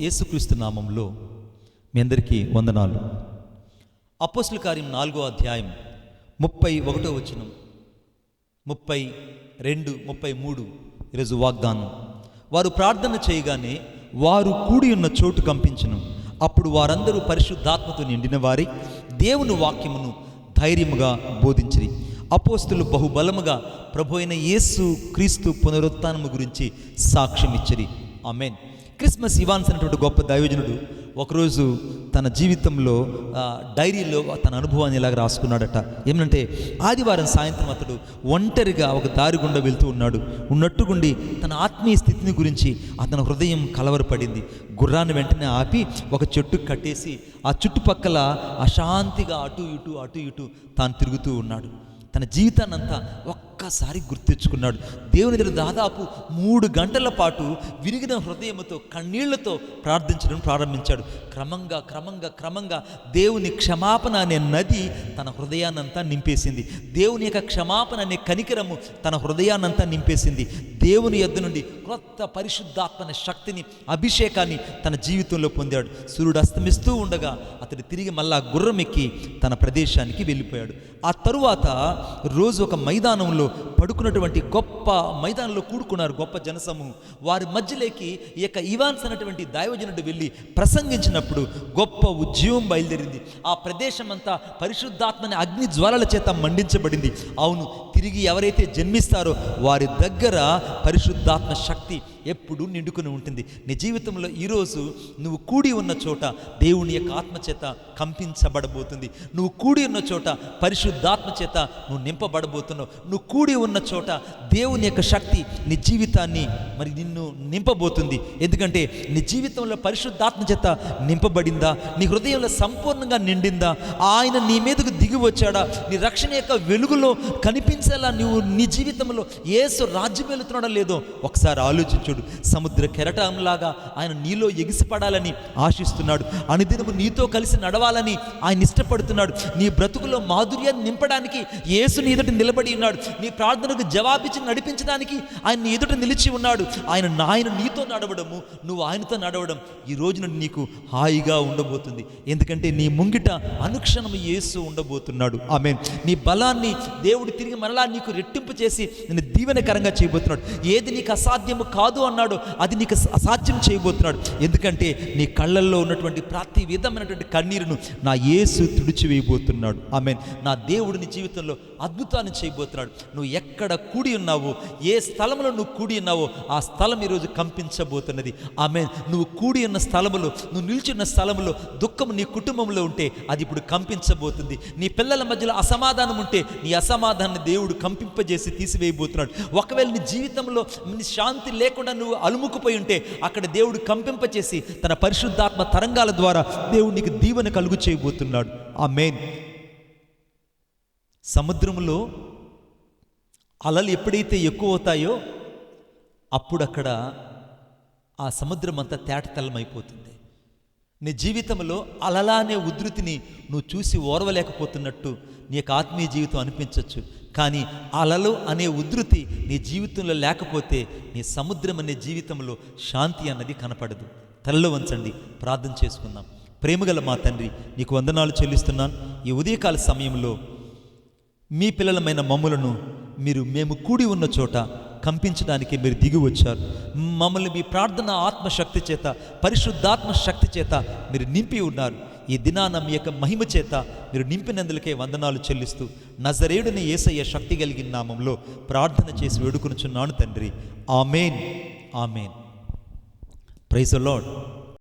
యేసుక్రీస్తు నామంలో మీ అందరికీ వందనాలు. అపోస్తుల కార్యం నాలుగో అధ్యాయం ముప్పై ఒకటో వచనం. ముప్పై రెండు ముప్పై మూడు ఈరోజు వాగ్దానం. వారు ప్రార్థన చేయగానే వారు కూడి ఉన్న చోటు కంపించను. అప్పుడు వారందరూ పరిశుద్ధాత్మతో నిండిన వారి దేవుని వాక్యమును ధైర్యముగా బోధించిరి. అపోస్తులు బహుబలముగా ప్రభు అయిన యేసు క్రీస్తు పునరుత్నము గురించి సాక్ష్యం ఇచ్చిరి ఆమెన్. క్రిస్మస్ ఇవాన్స్ అనేటువంటి గొప్ప దైవజనుడు ఒకరోజు తన జీవితంలో డైరీలో తన అనుభవాన్ని ఇలాగ రాసుకున్నాడట. ఏమంటే ఆదివారం సాయంత్రం అతడు ఒంటరిగా ఒక దారి గుండా వెళ్తూ ఉన్నాడు. ఉన్నట్టుగుండి తన ఆత్మీయ స్థితిని గురించి అతని హృదయం కలవరపడింది. గుర్రాన్ని వెంటనే ఆపి ఒక చెట్టు కట్టేసి ఆ చుట్టుపక్కల అశాంతిగా అటు ఇటు అటు ఇటు తాను తిరుగుతూ ఉన్నాడు. తన జీవితాన్నంతా ఒక్కసారి గుర్తించుకున్నాడు దేవుని దగ్గర దాదాపు మూడు గంటల పాటు విరిగిన హృదయంతో కన్నీళ్ళతో ప్రార్థించడం ప్రారంభించాడు. క్రమంగా క్రమంగా క్రమంగా దేవుని క్షమాపణ అనే నది తన హృదయాన్నంతా నింపేసింది. దేవుని యొక్క క్షమాపణ అనే కనికరము తన హృదయాన్నంతా నింపేసింది. దేవుని యొద్ద నుండి క్రొత్త పరిశుద్ధాత్మన శక్తిని అభిషేకాన్ని తన జీవితంలో పొందాడు. సూర్యుడు అస్తమిస్తూ ఉండగా అతడు తిరిగి మళ్ళా గుర్రం ఎక్కి తన ప్రదేశానికి వెళ్ళిపోయాడు. ఆ తరువాత రోజు ఒక మైదానంలో పడుకున్నటువంటి గొప్ప మైదానంలో కూడుకున్నారు గొప్ప జనసమూహం వారి మధ్యలోకి ఈ యొక్క ఇవాన్స్ అనేటువంటి దైవజనుడు వెళ్ళి ప్రసంగించినప్పుడు గొప్ప ఉద్యమం బయలుదేరింది. ఆ ప్రదేశం అంతా పరిశుద్ధాత్మని అగ్ని జ్వాలల చేత మండించబడింది. అవును తిరిగి ఎవరైతే జన్మిస్తారో వారి దగ్గర పరిశుద్ధాత్మ శక్తి ఎప్పుడు నిండుకుని ఉంటుంది. నీ జీవితంలో ఈరోజు నువ్వు కూడి ఉన్న చోట దేవుని యొక్క ఆత్మ చేత కంపించబడబోతుంది. నువ్వు కూడి ఉన్న చోట పరిశుద్ధాత్మ చేత నువ్వు నింపబడబోతున్నావు. నువ్వు కూడి ఉన్న చోట దేవుని యొక్క శక్తి నీ జీవితాన్ని మరి నిన్ను నింపబోతుంది. ఎందుకంటే నీ జీవితంలో పరిశుద్ధాత్మ చేత నింపబడిందా? నీ హృదయంలో సంపూర్ణంగా నిండిందా? ఆయన నీ మీదకు దిగి వచ్చాడా? నీ రక్షణ యొక్క వెలుగులో కనిపించేలా నువ్వు నీ జీవితంలో ఏసు రాజ్యం వెళుతున్నాడో లేదో ఒకసారి ఆలోచించుడు సముద్ర కెరటంలాగా ఆయన నీలో ఎగిసిపడాలని ఆశిస్తున్నాడు. అనుదినము నీతో కలిసి నడవాలని ఆయన ఇష్టపడుతున్నాడు. నీ బ్రతుకులో మాధుర్యాన్ని నింపడానికి యేసు నీ ఎదుట నిలబడి ఉన్నాడు. నీ ప్రార్థనకు జవాబిచ్చి నడిపించడానికి ఆయన నీ ఎదుట నిలిచి ఉన్నాడు. ఆయన ఆయన నీతో నడవడము నువ్వు ఆయనతో నడవడం ఈ రోజున నీకు హాయిగా ఉండబోతుంది. ఎందుకంటే నీ ముంగిట అనుక్షణం యేసు ఉండబోతున్నాడు. ఆమె నీ బలాన్ని దేవుడు తిరిగి మరలా నీకు రెట్టింపు చేసి నేను దీవెనకరంగా చేయబోతున్నాడు. ఏది నీకు అసాధ్యము కాదు అన్నాడు అది నీకు అసాధ్యం చేయబోతున్నాడు. ఎందుకంటే నీ కళ్ళల్లో ఉన్నటువంటి ప్రతి విధమైనటువంటి కన్నీరును నా యేసు తుడిచివేయబోతున్నాడు. ఆమె నా దేవుడిని జీవితంలో అద్భుతాన్ని చేయబోతున్నాడు. నువ్వు ఎక్కడ కూడి ఉన్నావో ఏ స్థలంలో నువ్వు కూడి ఉన్నావో ఆ స్థలం ఈరోజు కంపించబోతున్నది. ఆమె నువ్వు కూడి ఉన్న స్థలములో నువ్వు నిల్చున్న స్థలంలో దుఃఖం నీ కుటుంబంలో ఉంటే అది ఇప్పుడు కంపించబోతుంది. నీ పిల్లల మధ్యలో అసమాధానం ఉంటే నీ అసమాధానాన్ని దేవుడు కంపింపజేసి తీసివేయబోతున్నాడు. ఒకవేళ నీ జీవితంలో నీ శాంతి లేకుండా నువ్వు అలుముకుపోయి ఉంటే అక్కడ దేవుడు కంపింపచేసి తన పరిశుద్ధాత్మ తరంగాల ద్వారా దేవుడు నీకు దీవెన కలుగు చేయబోతున్నాడు. ఆ మెయిన్ సముద్రంలో అలలు ఎప్పుడైతే ఎక్కువ అవుతాయో అప్పుడు అక్కడ ఆ సముద్రం అంతా తేటతెల్లమైపోతుంది. నీ జీవితంలో అలలానే ఉధృతిని నువ్వు చూసి ఓర్వలేకపోతున్నట్టు నీ యొక్క ఆత్మీయ జీవితం అనిపించవచ్చు కానీ అలలు అనే ఉధృతి నీ జీవితంలో లేకపోతే నీ సముద్రం అనే జీవితంలో శాంతి అన్నది కనపడదు. తలలో వంచండి. ప్రార్థన చేసుకుందాం. ప్రేమగల మా తండ్రి నీకు వందనాలు చెల్లిస్తున్నాను. ఈ ఉదయకాల సమయంలో మీ పిల్లలమైన మమ్ములను మీరు మేము కూడి ఉన్న చోట కంపించడానికి మీరు దిగి వచ్చారు. మమ్మల్ని మీ ప్రార్థన ఆత్మశక్తి చేత పరిశుద్ధాత్మ శక్తి చేత మీరు నింపి ఉన్నారు. ఈ దినాన మీ యొక్క మహిమ చేత మీరు నింపినందులకే వందనాలు చెల్లిస్తూ నజరేయుడిని ఏసయ్య శక్తి కలిగిన నామంలో ప్రార్థన చేసి వేడుకొనుచున్నాను తండ్రి. ఆమెన్. ఆమెన్. Praise lord